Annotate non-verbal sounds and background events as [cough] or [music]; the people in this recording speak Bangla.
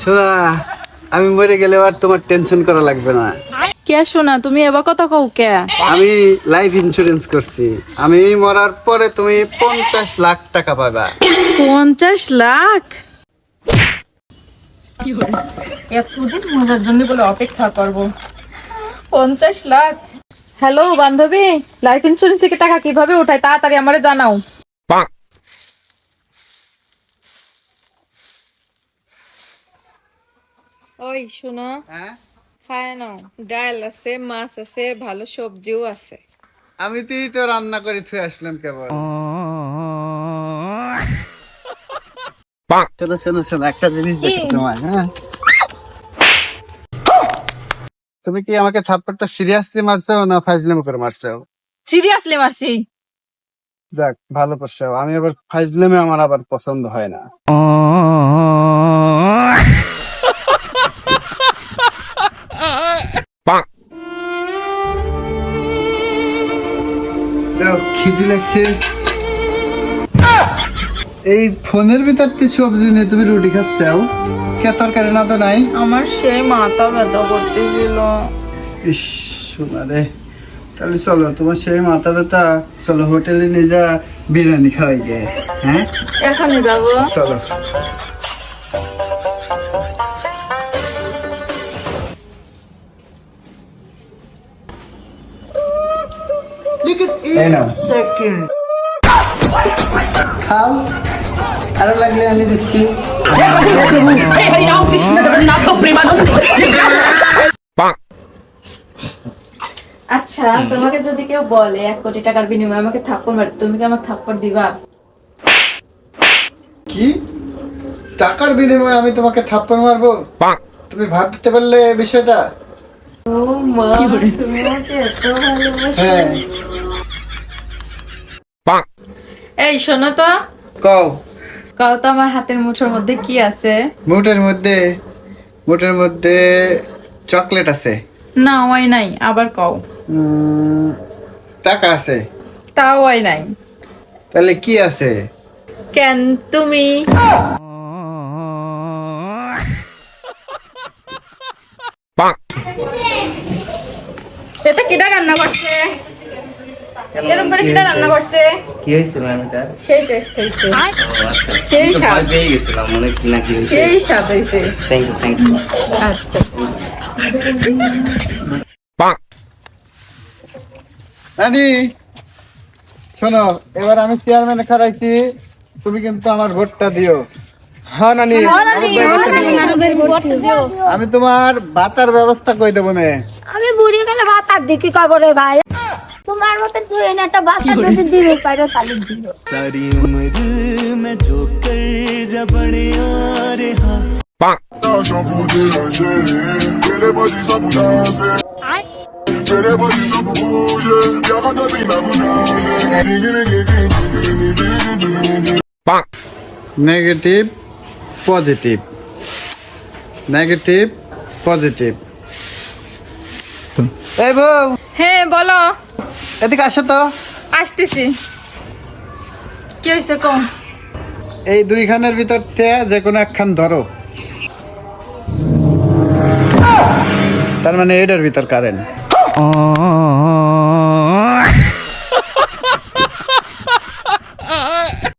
শোনা আমি মরে গেলে আর তোমার টেনশন করা লাগবে না। কে শোনা তুমি এবার কথা কও কে? আমি লাইফ ইন্স্যুরেন্স করছি। আমি মরার পরে তুমি পঞ্চাশ লাখ টাকা পাবা। পঞ্চাশ লাখ? এতদিন মজার জন্য বলে অপেক্ষা করব। পঞ্চাশ লাখ? হ্যালো বান্ধবী লাইফ ইন্স্যুরেন্স থেকে টাকা কীভাবে উঠায় তাড়াতাড়ি আমারে জানাও। ওই শোনো। হ্যাঁ? খায় নাও। ডাল আছে মাছ আছে ভালো সবজিও আছে। আমি তুই তো রান্না করে থুয়ে আসলাম কেবল। [laughs] শোনো শোনো শোনো একটা জিনিস দেখো তোমার হ্যাঁ? তুমি কি আমাকে থাপ্পড়টা সিরিয়াসলি মারছো না ফাইজলাম করে মারছো? সিরিয়াসলি মারছি। যাক ভালো করছ। আমি আবার ফাইজলামে আমার আবার পছন্দ হয় না। [laughs] খিদে লাগছে। এই ফোনের ভিতর সবজি নিয়ে তুমি রুটি খাচ্ছাও কে তরকারি না তো নাই? আমার সেই মাথা ব্যথা করতেছিল। ইস শোনা রে তাহলে চলো তোমার সেই মাথা ব্যথা চলো হোটেলে নিয়ে যা বিরিয়ানি খাওয়াই গে হ্যাঁ? এখানে যাব। চলো। এই নাও। খাও আরও লাগলে আমি দিচ্ছি আচ্ছা তোমাকে যদি কেউ বলে এক কোটি টাকার বিনিময়ে আমাকে থাপ্পড় মার তুমি কি আমাকে থাপ্পড় দিবা? কি? টাকার বিনিময়ে আমি তোমাকে থাপ্পড় মারবো? তুমি ভাবতে পারলে বিষয়টা? ও মা তুমি আমাকে এত ভালোবাসো। হ্যাঁ। এই শোনো তো। কও। কাও তো আমার হাতের মুঠোর মধ্যে কি আছে? মুটের মধ্যে মুটের মধ্যে চকলেট আছে। না ওই নাই আবার কও। উম, টাকা আছে। তাও ওই নাই। তাহলে কি আছে? কেন তুমি? এটা কিটা রান্না করছে? এরকম করে কিটা রান্না করছে? কি হয়েছে ম্যাম এটা? সেই টেস্ট হয়েছে। আচ্ছা সেই স্বাদ। পেয়ে গেছিলাম মনে হয় না কি সেই স্বাদ হয়েছে। থ্যাংক ইউ থ্যাংক ইউ আচ্ছা। নানি শোনো এবার আমি চেয়ারম্যান খারাইছি তুমি কিন্তু আমার ভোটটা দিও। হ্যাঁ নানি। আমি তোমার ভাতার ব্যবস্থা করে দেবো না? আমি বুড়ি গেলে ভাত আর দিকে কবরে ভাই। তোমার মতো তুই এনে একটা বাচ্চা যদি দিবে পাইরো তাহলে দিও सारी उम्र मैं जो कर जा बड़े आ रहा shampoo de lingerie Tele body só mudança Tele body só bouge Y'a pas de bina negative positive negative positive এই বউ হ্যাঁ বলো এদিকে আসো তো। আসতেছি। কি হয়েছে কম এই দুইখানের ভিতর থেকে যে কোনো একখান ধরো। তার মানে এটার ভিতর কারেন্ট